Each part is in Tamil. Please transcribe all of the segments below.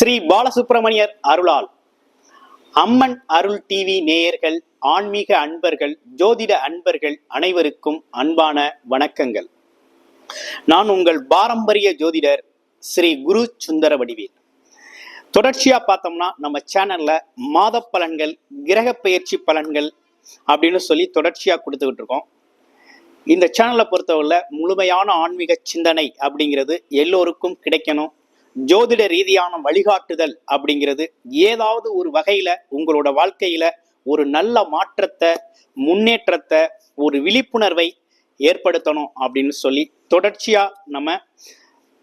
ஸ்ரீ பாலசுப்பிரமணியர் அருளால். அம்மன் அருள் டிவி நேயர்கள் ஆன்மீக அன்பர்கள் ஜோதிட அன்பர்கள் அனைவருக்கும் அன்பான வணக்கங்கள். நான் உங்கள் பாரம்பரிய ஜோதிடர் ஸ்ரீ குரு சுந்தர வடிவேல். தொடர்ச்சியா பார்த்தோம்னா நம்ம சேனல்ல மாத பலன்கள் கிரக பெயர்ச்சி பலன்கள் அப்படின்னு சொல்லி தொடர்ச்சியா கொடுத்துக்கிட்டு இருக்கோம். இந்த சேனலை பொறுத்தவரை முழுமையான ஆன்மீக சிந்தனை அப்படிங்கிறது எல்லோருக்கும் கிடைக்கணும். ஜோதிட ரீதியான வழிகாட்டுதல் அப்படிங்கிறது ஏதாவது ஒரு வகையில உங்களோட வாழ்க்கையில ஒரு நல்ல மாற்றத்தை முன்னேற்றத்தை ஒரு விழிப்புணர்வை ஏற்படுத்தணும் அப்படின்னு சொல்லி தொடர்ச்சியா நம்ம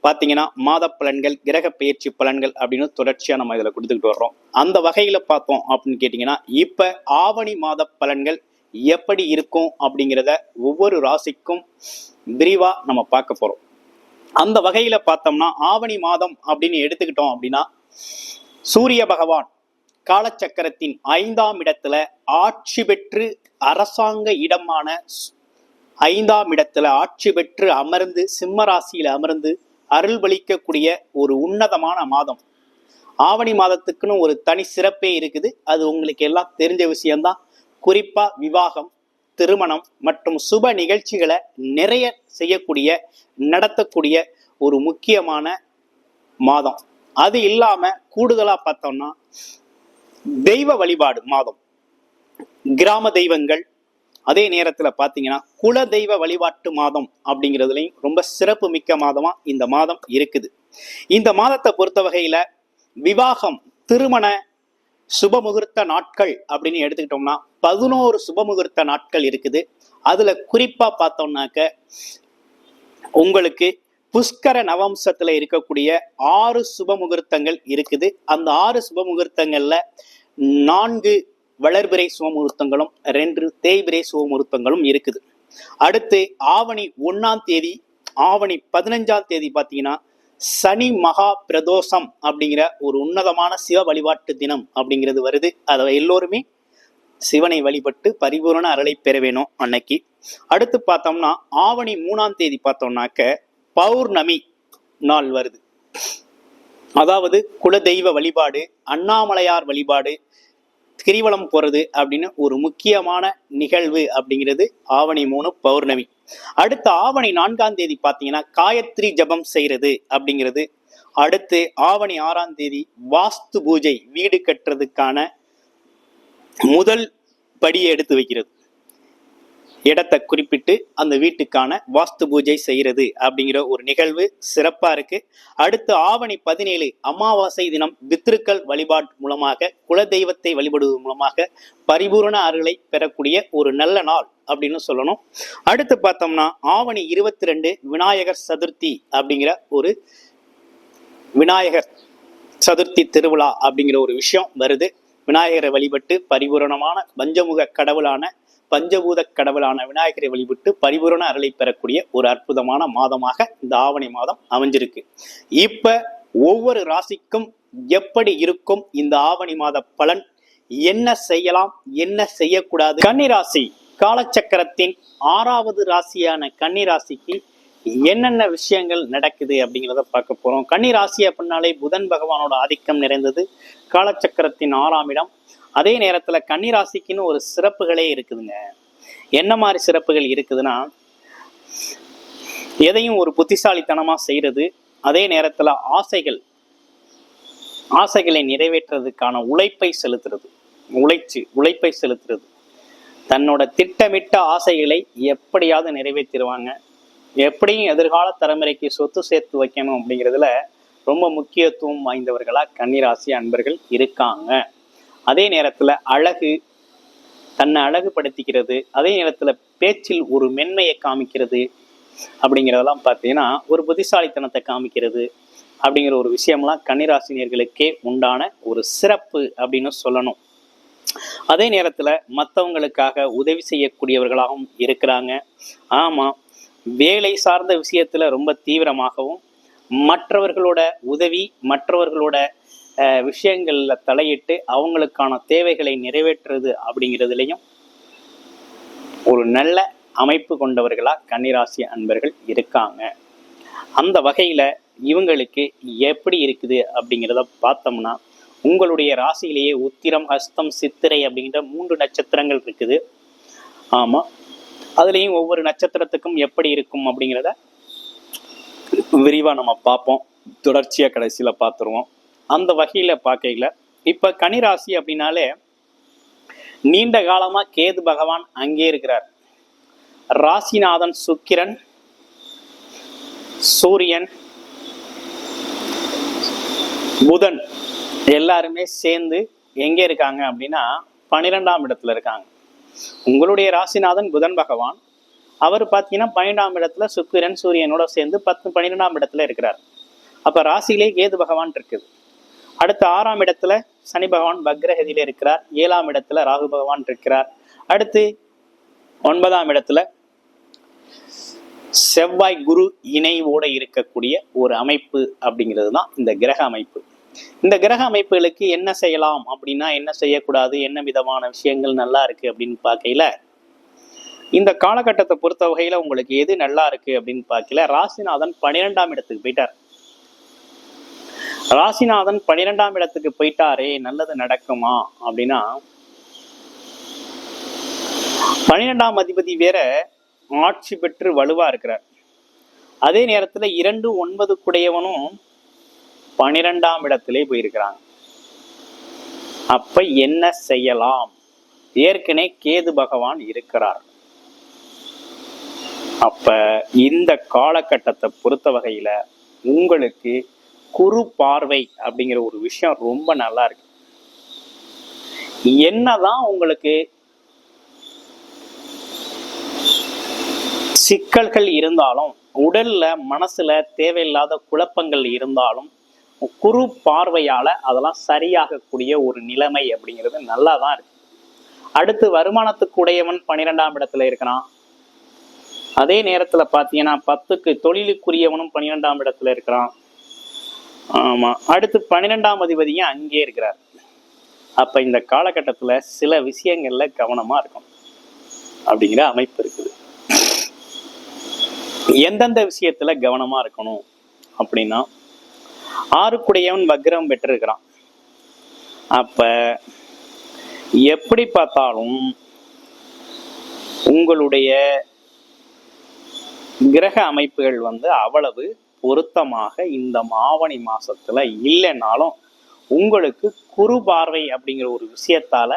பார்த்தீங்கன்னா மாத பலன்கள் கிரக பயிற்சி பலன்கள் அப்படின்னு தொடர்ச்சியா நம்ம இதில் கொடுத்துக்கிட்டு வர்றோம். அந்த வகையில பார்த்தோம் அப்படின்னு கேட்டிங்கன்னா இப்ப ஆவணி மாத பலன்கள் எப்படி இருக்கும் அப்படிங்கிறத ஒவ்வொரு ராசிக்கும் விரிவா நம்ம பார்க்க போறோம். அந்த வகையில பார்த்தோம்னா ஆவணி மாதம் அப்படின்னு எடுத்துக்கிட்டோம் அப்படின்னா சூரிய பகவான் காலச்சக்கரத்தின் ஐந்தாம் இடத்துல ஆட்சி பெற்று அரசாங்க இடமான ஐந்தாம் இடத்துல ஆட்சி பெற்று அமர்ந்து சிம்ம ராசியில அமர்ந்து அருள்பளிக்கக்கூடிய ஒரு உன்னதமான மாதம். ஆவணி மாதத்துக்குன்னு ஒரு தனி சிறப்பே இருக்குது. அது உங்களுக்கு எல்லாம் தெரிஞ்ச விஷயம்தான். குறிப்பா விவாகம் திருமணம் மற்றும் சுப நிகழ்ச்சிகளை நிறைய செய்யக்கூடிய நடத்தக்கூடிய ஒரு முக்கியமான மாதம். அது இல்லாம கூடுதலா பார்த்தோம்னா தெய்வ வழிபாடு மாதம். கிராம தெய்வங்கள் அதே நேரத்துல பாத்தீங்கன்னா குல தெய்வ வழிபாட்டு மாதம் அப்படிங்கிறதுலையும் ரொம்ப சிறப்பு மிக்க மாதமா இந்த மாதம் இருக்குது. இந்த மாதத்தை பொறுத்த வகையில விவாகம் திருமண சுபமுகூர்த்த நாட்கள் அப்படின்னு எடுத்துக்கிட்டோம்னா பதினோரு சுபமுகூர்த்த நாட்கள் இருக்குது. அதுல குறிப்பா பார்த்தோம்னாக்க உங்களுக்கு புஷ்கர நவம்சத்துல இருக்கக்கூடிய ஆறு சுபமுகூர்த்தங்கள் இருக்குது. அந்த ஆறு சுபமுகூர்த்தங்கள்ல நான்கு வளர்பிறை சுபமுகூர்த்தங்களும் ரெண்டு தேய்பிறை சுபமுகூர்த்தங்களும் இருக்குது. அடுத்து ஆவணி ஒன்னாம் தேதி ஆவணி பதினஞ்சாம் தேதி பார்த்தீங்கன்னா சனி மகா பிரதோஷம் அப்படிங்கிற ஒரு உன்னதமான சிவ வழிபாட்டு தினம் அப்படிங்கிறது வருது. அதை எல்லோருமே சிவனை வழிபட்டு பரிபூரண அருளை பெற வேணும் அன்னைக்கு. அடுத்து பார்த்தோம்னா ஆவணி மூணாம் தேதி பார்த்தோம்னாக்க பௌர்ணமி நாள் வருது. அதாவது குலதெய்வ வழிபாடு அண்ணாமலையார் வழிபாடு கிரிவலம் போறது அப்படின்னு ஒரு முக்கியமான நிகழ்வு அப்படிங்கிறது ஆவணி மூணு பௌர்ணமி. அடுத்து ஆவணி நான்காம் தேதி பார்த்தீங்கன்னா காயத்ரி ஜபம் செய்யறது அப்படிங்கிறது. அடுத்து ஆவணி ஆறாம் தேதி வாஸ்து பூஜை வீடு கட்டுறதுக்கான முதல் படியை எடுத்து வைக்கிறது. இடத்தை குறிப்பிட்டு அந்த வீட்டுக்கான வாஸ்து பூஜை செய்கிறது அப்படிங்கிற ஒரு நிகழ்வு சிறப்பாக இருக்கு. அடுத்து ஆவணி பதினேழு அமாவாசை தினம் பித்ருக்கள் வழிபாடு மூலமாக குலதெய்வத்தை வழிபடுவது மூலமாக பரிபூரண அருளை பெறக்கூடிய ஒரு நல்ல நாள் அப்படின்னு சொல்லணும். அடுத்து பார்த்தோம்னா ஆவணி இருபத்தி ரெண்டு விநாயகர் சதுர்த்தி அப்படிங்கிற ஒரு விநாயகர் சதுர்த்தி திருவிழா அப்படிங்கிற ஒரு விஷயம் வருது. விநாயகரை வழிபட்டு பரிபூரணமான பஞ்சமுக கடவுளான பஞ்சபூத கடவுளான விநாயகரை வழிபட்டு பரிபூரண அருளை பெறக்கூடிய ஒரு அற்புதமான மாதமாக இந்த ஆவணி மாதம் அமைஞ்சிருக்கு. இப்ப ஒவ்வொரு ராசிக்கும் எப்படி இருக்கும் இந்த ஆவணி மாத பலன்? என்ன செய்யலாம்? என்ன செய்யக்கூடாது? கன்னிராசி காலச்சக்கரத்தின் ஆறாவது ராசியான கன்னிராசிக்கு என்னென்ன விஷயங்கள் நடக்குது அப்படிங்கிறத பார்க்க போகிறோம் கன்னி ராசி அப்படின்னாலே புதன் பகவானோட ஆதிக்கம் நிறைந்தது. காலச்சக்கரத்தின் ஆறாம் இடம். அதே நேரத்தில் கன்னி ராசிக்குன்னு ஒரு சிறப்புகளே இருக்குதுங்க. என்ன மாதிரி சிறப்புகள் இருக்குதுன்னா எதையும் ஒரு புத்திசாலித்தனமாக செய்கிறது அதே நேரத்தில் ஆசைகள் ஆசைகளை நிறைவேற்றுறதுக்கான உழைப்பை செலுத்துறது உழைச்சு உழைப்பை செலுத்துறது. தன்னோட திட்டமிட்ட ஆசைகளை எப்படியாவது நிறைவேற்றிடுவாங்க. எப்படியும் எதிர்கால தலைமுறைக்கு சொத்து சேர்த்து வைக்கணும் அப்படிங்கிறதுல ரொம்ப முக்கியத்துவம் வாய்ந்தவர்களாக கன்னிராசி அன்பர்கள் இருக்காங்க. அதே நேரத்துல அழகு தன்னை அழகுபடுத்திக்கிறது அதே நேரத்தில் பேச்சில் ஒரு மென்மையை காமிக்கிறது அப்படிங்கிறதெல்லாம் பார்த்தீங்கன்னா ஒரு புத்திசாலித்தனத்தை காமிக்கிறது அப்படிங்கிற ஒரு விஷயம்லாம் கன்னிராசினியர்களுக்கே உண்டான ஒரு சிறப்பு அப்படின்னு சொல்லணும். அதே நேரத்துல மற்றவங்களுக்காக உதவி செய்யக்கூடியவர்களாகவும் இருக்கிறாங்க. ஆமாம் வேலை சார்ந்த விஷயத்துல ரொம்ப தீவிரமாகவும் மற்றவர்களோட உதவி மற்றவர்களோட விஷயங்களில் தலையிட்டு அவங்களுக்கான தேவைகளை நிறைவேற்றுறது அப்படிங்கிறதுலையும் ஒரு நல்ல அமைப்பு கொண்டவர்களாக கன்னிராசி அன்பர்கள் இருக்காங்க. அந்த வகையில் இவங்களுக்கு எப்படி இருக்குது அப்படிங்கிறத பார்த்தோம்னா உங்களுடைய ராசியிலேயே உத்திரம் ஹஸ்தம் சித்திரை அப்படிங்கிற மூன்று நட்சத்திரங்கள் இருக்குது. ஆமாம் அதுலேயும் ஒவ்வொரு நட்சத்திரத்துக்கும் எப்படி இருக்கும் அப்படிங்கிறத விரிவாக நம்ம பார்ப்போம். தொடர்ச்சியாக கடைசியில் பார்த்துருவோம். அந்த வகையில் பார்க்கையில் இப்போ கனிராசி அப்படின்னாலே நீண்ட காலமாக கேது பகவான் அங்கே இருக்கிறார். ராசிநாதன் சுக்கிரன் சூரியன் புதன் எல்லாருமே சேர்ந்து எங்கே இருக்காங்க அப்படின்னா பன்னிரெண்டாம் இடத்துல இருக்காங்க. உங்களுடைய ராசிநாதன் புதன் பகவான். அவர் பார்த்தீங்கன்னா பன்னெண்டாம் இடத்துல சுக்கிரன் சூரியனோட சேர்ந்து பத்து பன்னிரெண்டாம் இடத்துல இருக்கிறார். அப்ப ராசியிலே கேது பகவான் இருக்குது. அடுத்து ஆறாம் இடத்துல சனி பகவான் பக்ரகதியில இருக்கிறார். ஏழாம் இடத்துல ராகு பகவான் இருக்கிறார். அடுத்து ஒன்பதாம் இடத்துல செவ்வாய் குரு இணைவோட இருக்கக்கூடிய ஒரு அமைப்பு அப்படிங்கிறது தான் இந்த கிரக அமைப்பு. இந்த கிரக அமைப்புகளுக்கு என்ன செய்யலாம் அப்படின்னா என்ன செய்யக்கூடாது? என்ன விதமான விஷயங்கள் நல்லா இருக்கு அப்படின்னு பார்க்கையில இந்த காலகட்டத்தை பொறுத்த வகையில உங்களுக்கு எது நல்லா இருக்கு அப்படின்னு பார்க்கல ராசிநாதன் பன்னிரெண்டாம் இடத்துக்கு போயிட்டார். ராசிநாதன் பன்னிரெண்டாம் இடத்துக்கு போயிட்டாரே நல்லது நடக்குமா அப்படின்னா பன்னிரெண்டாம் அதிபதி வேற ஆட்சி பெற்று வலுவா இருக்கிறார். அதே நேரத்துல இரண்டு ஒன்பது குடையவனும் பனிரெண்டாம் இடத்திலே போயிருக்கிறாங்க. அப்ப என்ன செய்யலாம்? ஏற்கனவே கேது பகவான் இருக்கிறார். அப்ப இந்த காலகட்டத்தை பொறுத்த வகையில உங்களுக்கு குறு பார்வை அப்படிங்கிற ஒரு விஷயம் ரொம்ப நல்லா இருக்கு. என்னதான் உங்களுக்கு சிக்கல்கள் இருந்தாலும் உடல்ல மனசுல தேவையில்லாத குழப்பங்கள் இருந்தாலும் குறு பார்வையால அதெல்லாம் சரியாகக்கூடிய ஒரு நிலைமை அப்படிங்கிறது நல்லா தான் இருக்கு. அடுத்து வருமானத்துக்கு உடையவன் பன்னிரெண்டாம் இடத்துல இருக்கிறான். அதே நேரத்துல பாத்தீங்கன்னா பத்துக்கு தொழிலுக்குரியவனும் பன்னிரெண்டாம் இடத்துல இருக்கிறான். ஆமா அடுத்து பன்னிரெண்டாம் அதிபதியும் அங்கே இருக்கிறார். அப்ப இந்த காலகட்டத்துல சில விஷயங்கள்ல கவனமா இருக்கும் அப்படிங்கிற அமைப்பு இருக்குது. எந்தெந்த விஷயத்துல கவனமா இருக்கணும் அப்படின்னா ஆறுக்குடையவன் வக்ரம் பெற்றிருக்கிறான். அப்ப எப்படி பார்த்தாலும் உங்களுடைய கிரக அமைப்புகள் வந்து அவ்வளவு பொருத்தமாக இந்த மாவணி மாசத்துல இல்லைன்னாலும் உங்களுக்கு குறு பார்வை அப்படிங்கிற ஒரு விஷயத்தால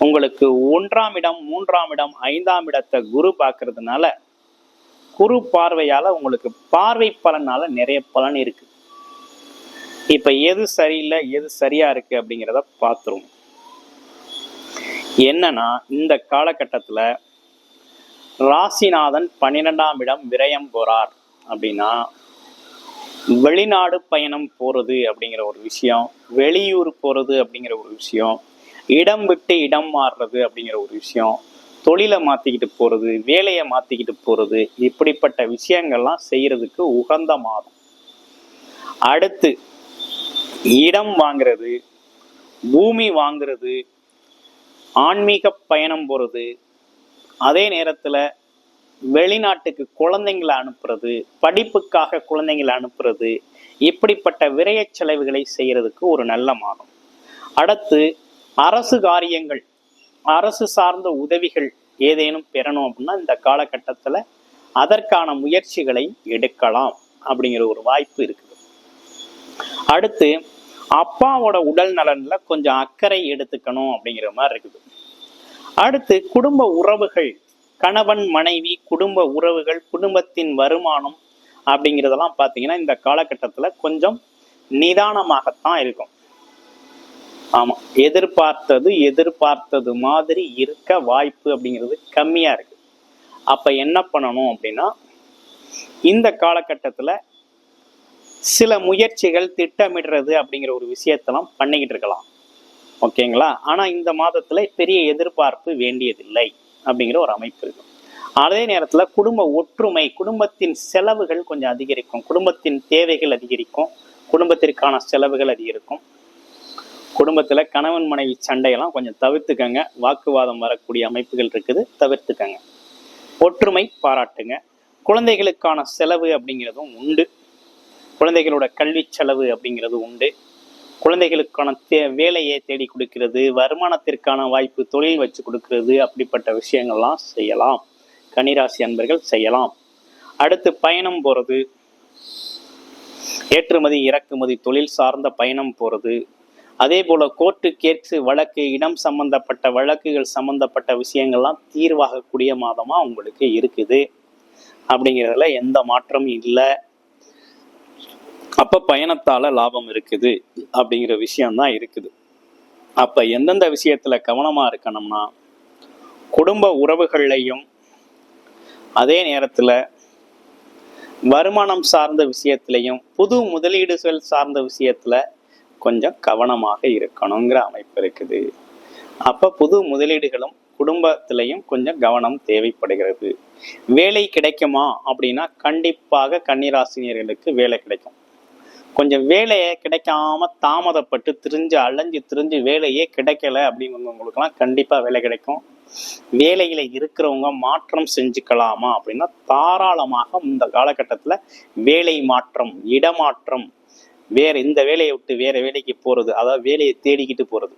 உங்களுக்கு ஒன்றாம் இடம் மூன்றாம் இடம் ஐந்தாம் இடத்தை குரு பார்க்கறதுனால குரு பார்வையால உங்களுக்கு பார்வை பலனால நிறைய பலன் இருக்கு. இப்ப எது சரியில்லை எது சரியா இருக்கு அப்படிங்கிறத பார்த்துருவோம் என்னன்னா இந்த காலகட்டத்தில் ராசிநாதன் பன்னிரெண்டாம் இடம் விரயம் போறார் அப்படின்னா வெளிநாடு பயணம் போறது அப்படிங்கிற ஒரு விஷயம் வெளியூர் போறது அப்படிங்கிற ஒரு விஷயம் இடம் விட்டு இடம் மாறுறது அப்படிங்கிற ஒரு விஷயம் தொழிலை மாத்திக்கிட்டு போறது வேலையை மாத்திக்கிட்டு போறது இப்படிப்பட்ட விஷயங்கள்லாம் செய்யறதுக்கு உகந்த மாதம். அடுத்து இடம் வாங்குறது பூமி வாங்குறது ஆன்மீக பயணம் போகிறது அதே நேரத்தில் வெளிநாட்டுக்கு குழந்தைங்களை அனுப்புறது படிப்புக்காக குழந்தைங்களை அனுப்புறது இப்படிப்பட்ட விரைய செலவுகளை செய்கிறதுக்கு ஒரு நல்ல மாதம். அடுத்து அரசு காரியங்கள் அரசு சார்ந்த உதவிகள் ஏதேனும் பெறணும் அப்படின்னா இந்த காலகட்டத்தில் அதற்கான முயற்சிகளை எடுக்கலாம் அப்படிங்கிற ஒரு வாய்ப்பு இருக்குது. அடுத்து அப்பாவோட உடல் நலன்ல கொஞ்சம் அக்கறை எடுத்துக்கணும் அப்படிங்கிற மாதிரி இருக்குது. அடுத்து குடும்ப உறவுகள் கணவன் மனைவி குடும்ப உறவுகள் குடும்பத்தின் வருமானம் அப்படிங்கிறதெல்லாம் பார்த்தீங்கன்னா இந்த காலகட்டத்தில் கொஞ்சம் நிதானமாகத்தான் இருக்கும். ஆமாம் எதிர்பார்த்தது எதிர்பார்த்தது மாதிரி இருக்க வாய்ப்பு அப்படிங்கிறது கம்மியாக இருக்குது அப்போ என்ன பண்ணணும் அப்படின்னா இந்த காலகட்டத்தில் சில முயற்சிகள் திட்டமிடுறது அப்படிங்கிற ஒரு விஷயத்தெல்லாம் பண்ணிக்கிட்டு இருக்கலாம். ஓகேங்களா? ஆனால் இந்த மாதத்தில் பெரிய எதிர்பார்ப்பு வேண்டியதில்லை அப்படிங்கிற ஒரு அமைப்பு இருக்கும். அதே நேரத்தில் குடும்ப ஒற்றுமை குடும்பத்தின் செலவுகள் கொஞ்சம் அதிகரிக்கும். குடும்பத்தின் தேவைகள் அதிகரிக்கும். குடும்பத்திற்கான செலவுகள் அதிகரிக்கும். குடும்பத்தில் கணவன் மனைவி சண்டையெல்லாம் கொஞ்சம் தவிர்த்துக்கங்க. வாக்குவாதம் வரக்கூடிய அமைப்புகள் இருக்குது தவிர்த்துக்கங்க. ஒற்றுமை பாராட்டுங்க. குழந்தைகளுக்கான செலவு அப்படிங்கிறதும் உண்டு. குழந்தைகளோட கல்வி செலவு அப்படிங்கிறது உண்டு. குழந்தைகளுக்கான தே வேலையை தேடி கொடுக்கிறது வருமானத்திற்கான வாய்ப்பு தொழில் வச்சு கொடுக்கிறது அப்படிப்பட்ட விஷயங்கள்லாம் செய்யலாம். கனிராசி அன்பர்கள் செய்யலாம். அடுத்து பயணம் போகிறது ஏற்றுமதி இறக்குமதி தொழில் சார்ந்த பயணம் போகிறது அதே போல் கோர்ட்டு கேட்ஸு வழக்கு இடம் சம்பந்தப்பட்ட வழக்குகள் சம்பந்தப்பட்ட விஷயங்கள்லாம் தீர்வாகக்கூடிய மாதமாக உங்களுக்கு இருக்குது. அப்படிங்கிறதுல எந்த மாற்றமும் இல்லை. அப்போ பயணத்தால் லாபம் இருக்குது அப்படிங்கிற விஷயம்தான் இருக்குது. அப்போ எந்தெந்த விஷயத்தில் கவனமாக இருக்கணும்னா குடும்ப உறவுகள்லையும் அதே நேரத்தில் வருமானம் சார்ந்த விஷயத்திலையும் புது முதலீடுகள் சார்ந்த விஷயத்தில் கொஞ்சம் கவனமாக இருக்கணுங்கிற அமைப்பு இருக்குது. அப்போ புது முதலீடுகளும் குடும்பத்திலையும் கொஞ்சம் கவனம் தேவைப்படுகிறது. வேலை கிடைக்குமா அப்படின்னா கண்டிப்பாக கன்னிராசினியர்களுக்கு வேலை கிடைக்கும். கொஞ்சம் வேலையை கிடைக்காம தாமதப்பட்டு திரிஞ்சு அலைஞ்சு திரிஞ்சு வேலையே கிடைக்கல அப்படிங்கிறவங்களுக்குலாம் கண்டிப்பாக வேலை கிடைக்கும். வேலையில் இருக்கிறவங்க மாற்றம் செஞ்சுக்கலாமா அப்படின்னா தாராளமாக இந்த காலகட்டத்தில் வேலை மாற்றம் இடமாற்றம் வேற இந்த வேலையை விட்டு வேற வேலைக்கு போறது அதாவது வேலையை தேடிக்கிட்டு போறது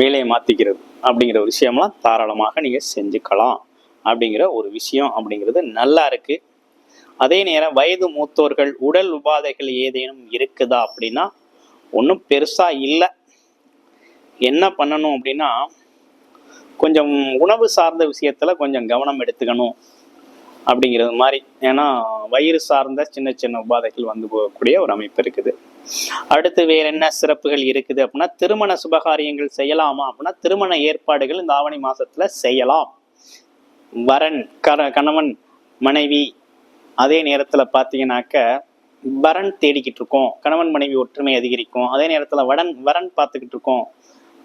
வேலையை மாத்திக்கிறது அப்படிங்கிற ஒரு விஷயம்லாம் தாராளமாக நீங்க செஞ்சுக்கலாம் அப்படிங்கிற ஒரு விஷயம் அப்படிங்கிறது நல்லா இருக்கு. அதே நேரம் வயது மூத்தோர்கள் உடல் உபாதைகள் ஏதேனும் இருக்குதா அப்படின்னா ஒன்றும் பெருசாக இல்லை. என்ன பண்ணணும் அப்படின்னா கொஞ்சம் உணவு சார்ந்த விஷயத்தில் கொஞ்சம் கவனம் எடுத்துக்கணும் அப்படிங்கிறது மாதிரி. ஏன்னா வயிறு சார்ந்த சின்ன சின்ன உபாதைகள் வந்து போகக்கூடிய ஒரு அமைப்பு இருக்குது. அடுத்து வேற என்ன சிறப்புகள் இருக்குது அப்படின்னா திருமண சுபகாரியங்கள் செய்யலாமா அப்படின்னா திருமண ஏற்பாடுகள் இந்த ஆவணி மாசத்துல செய்யலாம். வரன் கர கணவன் மனைவி அதே நேரத்தில் பார்த்தீங்கன்னாக்க வரன் தேடிக்கிட்டு இருக்கோம். கணவன் மனைவி ஒற்றுமை அதிகரிக்கும். அதே நேரத்தில் வடன் வரன் பார்த்துக்கிட்டு இருக்கோம்.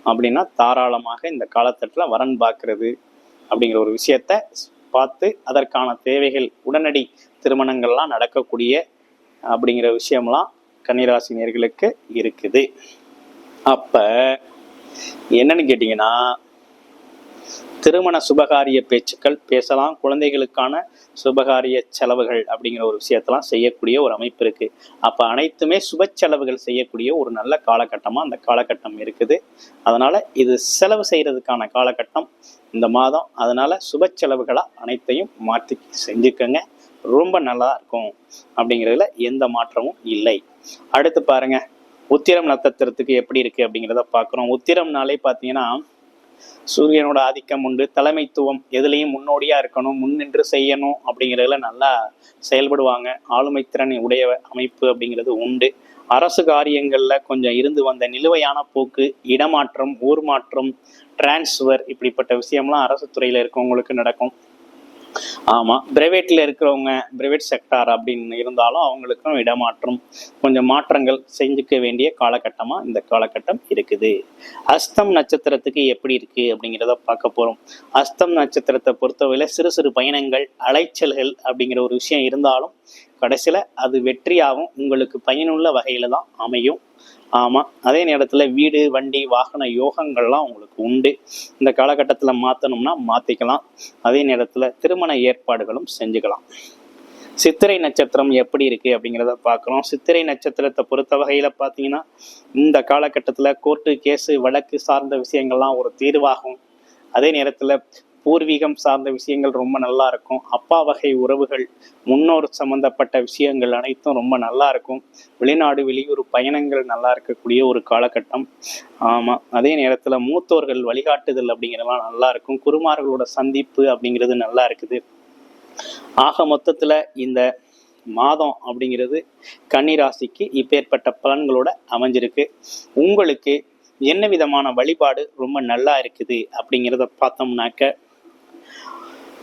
அப்படின்னா தாராளமாக இந்த காலத்தட்டில் வரன் பார்க்கறது அப்படிங்கிற ஒரு விஷயத்த பார்த்து அதற்கான தேவைகள் உடனடி திருமணங்கள்லாம் நடக்கக்கூடிய அப்படிங்கிற விஷயம்லாம் கன்னிராசி நேர்களுக்கு இருக்குது. அப்போ என்னன்னு கேட்டிங்கன்னா திருமண சுபகாரிய பேச்சுக்கள் பேசலாம் குழந்தைகளுக்கான சுபகாரிய செலவுகள் அப்படிங்கிற ஒரு விஷயத்தெல்லாம் செய்யக்கூடிய ஒரு அமைப்பு இருக்கு. அப்ப அனைத்துமே சுப செலவுகள் செய்யக்கூடிய ஒரு நல்ல காலகட்டமா அந்த காலகட்டம் இருக்குது. அதனால இது செலவு செய்யறதுக்கான காலகட்டம் இந்த மாதம். அதனால சுப செலவுகளா அனைத்தையும் மாற்றி செஞ்சுக்கோங்க. ரொம்ப நல்லா இருக்கும் அப்படிங்கிறதுல எந்த மாற்றமும் இல்லை. அடுத்து பாருங்க. உத்திரம் நட்சத்திரத்துக்கு எப்படி இருக்கு அப்படிங்கிறத பார்க்குறோம் உத்திரம்னாலே பார்த்தீங்கன்னா சூரியனோட ஆதிக்கம் உண்டு. தலைமைத்துவம் எதுலேயும் முன்னோடியா இருக்கணும் முன்னின்று செய்யணும் அப்படிங்கிறதுல நல்லா செயல்படுவாங்க. ஆளுமை திறன் உடைய அமைப்பு அப்படிங்கிறது உண்டு. அரசு காரியங்கள்ல கொஞ்சம் இருந்து வந்த நிலுவையான போக்கு இடமாற்றம் ஊர் மாற்றம் டிரான்ஸ்ஃபர் இப்படிப்பட்ட விஷயம்லாம் அரசு துறையில இருக்கவங்களுக்கு நடக்கும். ஆமா. பிரைவேட்ல இருக்கிறவங்க பிரைவேட் செக்டார் அப்படின்னு இருந்தாலும் அவங்களுக்கும் இடமாற்றம் கொஞ்சம் மாற்றங்கள் செஞ்சுக்க வேண்டிய காலகட்டமா இந்த காலகட்டம் இருக்குது. அஸ்தம் நட்சத்திரத்துக்கு எப்படி இருக்கு அப்படிங்கிறத பார்க்க போறோம். அஸ்தம் நட்சத்திரத்தை பொறுத்தவரையில சிறு சிறு பயணங்கள் அலைச்சல்கள் அப்படிங்கிற ஒரு விஷயம் இருந்தாலும் கடைசியில் அது வெற்றியாகவும் உங்களுக்கு பயனுள்ள வகையில் தான் அமையும். ஆமாம் அதே நேரத்தில் வீடு வண்டி வாகன யோகங்கள்லாம் உங்களுக்கு உண்டு. இந்த காலகட்டத்தில் மாற்றணும்னா மாற்றிக்கலாம் அதே நேரத்தில் திருமண ஏற்பாடுகளும் செஞ்சுக்கலாம். சித்திரை நட்சத்திரம் எப்படி இருக்குது அப்படிங்கிறத பார்க்குறோம் சித்திரை நட்சத்திரத்தை பொறுத்த வகையில் பார்த்தீங்கன்னா இந்த காலகட்டத்தில் கோர்ட்டு கேஸு வழக்கு சார்ந்த விஷயங்கள்லாம் ஒரு தீர்வாகும். அதே நேரத்தில் பூர்வீகம் சார்ந்த விஷயங்கள் ரொம்ப நல்லா இருக்கும். அப்பா வகை உறவுகள் முன்னோர் சம்பந்தப்பட்ட விஷயங்கள் அனைத்தும் ரொம்ப நல்லா இருக்கும். வெளிநாடு வெளியூர் பயணங்கள் நல்லா இருக்கக்கூடிய ஒரு காலகட்டம். ஆமா அதே நேரத்துல மூத்தோர்கள் வழிகாட்டுதல் அப்படிங்கிறதெல்லாம் நல்லா இருக்கும். குருமார்களோட சந்திப்பு அப்படிங்கிறது நல்லா இருக்குது. ஆக மொத்தத்துல இந்த மாதம் அப்படிங்கிறது கன்னிராசிக்கு இப்பேற்பட்ட பலன்களோட அமைஞ்சிருக்கு. உங்களுக்கு என்ன விதமான வழிபாடு ரொம்ப நல்லா இருக்குது அப்படிங்கிறத பார்த்தோம்னாக்க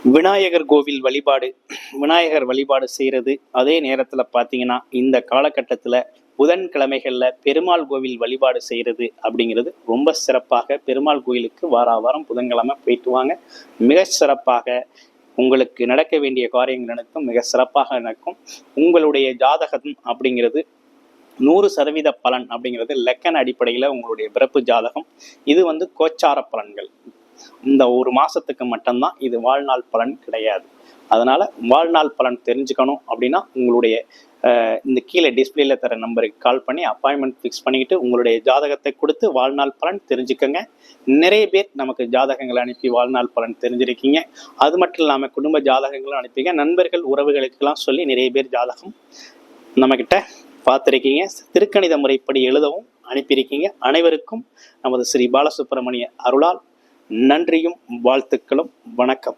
விநாயகர் கோவில் வழிபாடு விநாயகர் வழிபாடு செய்கிறது அதே நேரத்தில் பார்த்தீங்கன்னா இந்த காலகட்டத்தில் புதன்கிழமைகளில் பெருமாள் கோவில் வழிபாடு செய்கிறது அப்படிங்கிறது ரொம்ப சிறப்பாக பெருமாள் கோயிலுக்கு வார வாரம் புதன்கிழமை போயிட்டு வாங்க. மிக சிறப்பாக உங்களுக்கு நடக்க வேண்டிய காரியங்கள் அனைத்தும் மிக சிறப்பாக நடக்கும். உங்களுடைய ஜாதகம் அப்படிங்கிறது நூறு சதவீத பலன் அப்படிங்கிறது லெக்கன் அடிப்படையில் உங்களுடைய பிறப்பு ஜாதகம். இது வந்து கோச்சார பலன்கள். இந்த ஒரு மாசத்துக்கு மட்டும்தான் இது வாழ்நாள் பலன் கிடையாது. அதனால வாழ்நாள் பலன் தெரிஞ்சுக்கணும் அப்படின்னா உங்களுடைய இந்த கீழே டிஸ்பிளேல தர நம்பருக்கு கால் பண்ணி அப்பாயின்மெண்ட் ஃபிக்ஸ் பண்ணிக்கிட்டு உங்களுடைய ஜாதகத்தை கொடுத்து வாழ்நாள் பலன் தெரிஞ்சுக்கோங்க. நிறைய பேர் நமக்கு ஜாதகங்களை அனுப்பி வாழ்நாள் பலன் தெரிஞ்சிருக்கீங்க. அது மட்டும் இல்லாமல் குடும்ப ஜாதகங்களும் அனுப்பிங்க நண்பர்கள் உறவுகளுக்கெல்லாம் சொல்லி நிறைய பேர் ஜாதகம் நம்மக்கிட்ட பார்த்துருக்கீங்க. திருக்கணித முறைப்படி எழுதவும் அனுப்பியிருக்கீங்க. அனைவருக்கும் நமது ஸ்ரீ பாலசுப்ரமணிய அருளால் நன்றியும் வாழ்த்துக்களும் வணக்கம்.